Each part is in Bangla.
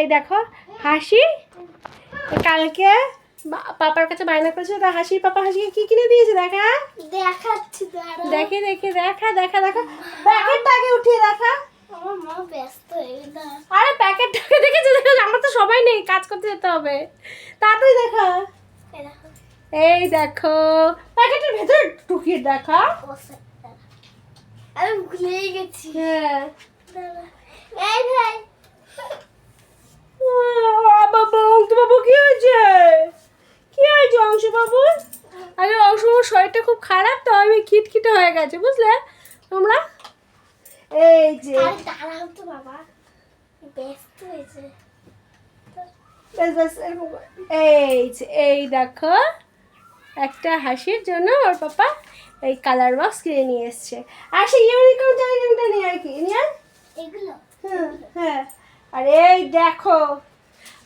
এই দেখো হাসি। কালকে পাপার কাছে বায়না করেছিল তা হাসির পাপা হাসিকে কি কিনে দিয়েছে? দেখা। দেখাচ্ছি দেখে দেখে দেখা দেখা দেখা। প্যাকেটটাকে উঠিয়ে দেখা। আরে প্যাকেটটাকে দেখেছে? দেখেছে? আমার তো সবাই নেই কাজ করতে যেতে হবে। তাড়াতাড়ি দেখা। এই দেখো। এই দেখো প্যাকেটের ভেতরে ঢুকিয়ে দেখা। আমি ভুলেই গেছি। হ্যাঁ। এই ভাই বাবা অংশ বাবু কি হয়েছে কি হয়েছে অংশ বাবু বাবুর শরীরটা খুব খারাপ তো আমি খিটখিটে হয়ে গেছে বুঝলে? তোমরা? এই যে। দাঁড়াও তো বাবা। ব্যস্ত হয়েছে ব্যাস ব্যাস এরকম করে। এই যে এই দেখো একটা হাসির জন্য ওর পাপা এই কালার বক্স কিনে নিয়ে এসছে। আর সেই ইউনিকর্ন জায়গাটা নিয়ে আর কি? নিয়ে এগুলো। হ্যাঁ হ্যাঁ। আর এই দেখো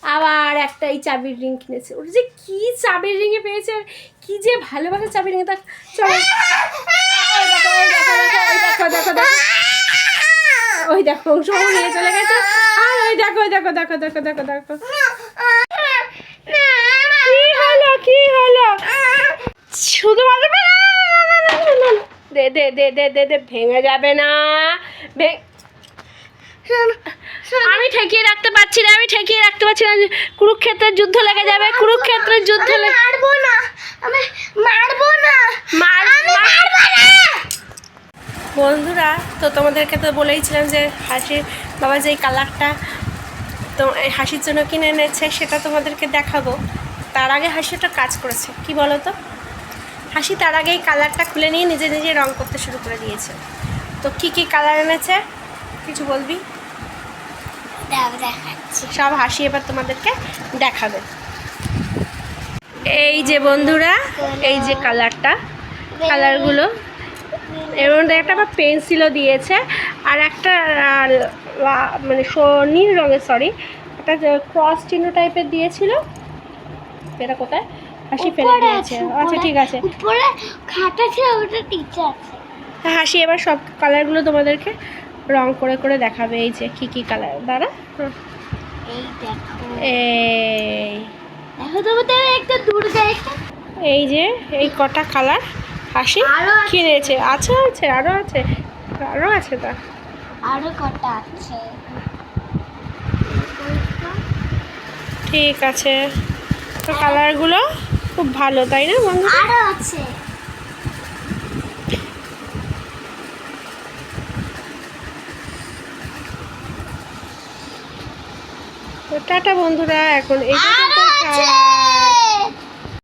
আবার একটা এই চাবির রিং কিনেছে। ওটা যে কি চাবির রিংয়ে পেয়েছে আর কি যে ভালোবাসে চাবির রিংয়ে তা চলো। ওই দেখো ওই দেখো দেখো ওই দেখো দেখো দেখো। ওই দেখো সব নিয়ে চলে গেছে। আর ওই দেখো ওই দেখো দেখো দেখো দেখো দেখো। কি হলো কি হলো? শুধু। দে দে দে দে দে দে ভেঙে যাবে না। ভে- আমি ঠেকিয়ে রাখতে পারছি না আমি ঠেকিয়ে পারছি না কুরুক্ষেত্রের যুদ্ধ লেগে যাবে কুরুক্ষেত্রের যুদ্ধ মারবো না। আমি মারবো না। মারবো না। বন্ধুরা তো তোমাদেরকে তো বলেইছিলাম যে হাসির বাবা যে কালারটা তো এই হাসির জন্য কিনে এনেছে সেটা তোমাদেরকে দেখাবো। তার আগে হাসি একটা কাজ করেছে। কি বলো তো হাসি তার আগে এই কালারটা খুলে নিয়ে নিজে নিজে রং করতে শুরু করে দিয়েছে। তো কি কি কালার এনেছে? কিছু বলবি? সব হাসি এবার তোমাদেরকে দেখাবে। এই যে বন্ধুরা এই যে কালারটা কালারগুলো। এর মধ্যে একটা আবার পেন্সিলও দিয়েছে আর একটা মানে নীল রঙের সরি একটা ক্রস চিহ্ন টাইপের দিয়েছিল। এটা কোথায়? হাসি ফেলে দিয়েছে। আচ্ছা ঠিক আছে। উপরে খাতা ছিল ওটা টিচার হাসি এবার সব কালারগুলো তোমাদেরকে রং করে করে দেখাবে এই যে কী কী কালার দাঁড়া। এই যে এই কটা কালার হাসি কিনেছে আছে। আছে আরও আছে। আরও আছে তা। আরও কটা আছে। ঠিক আছে। তো কালারগুলো খুব ভালো তাই না বন্ধু? আরও আছে। তো টাটা বন্ধুরা এখন আছে!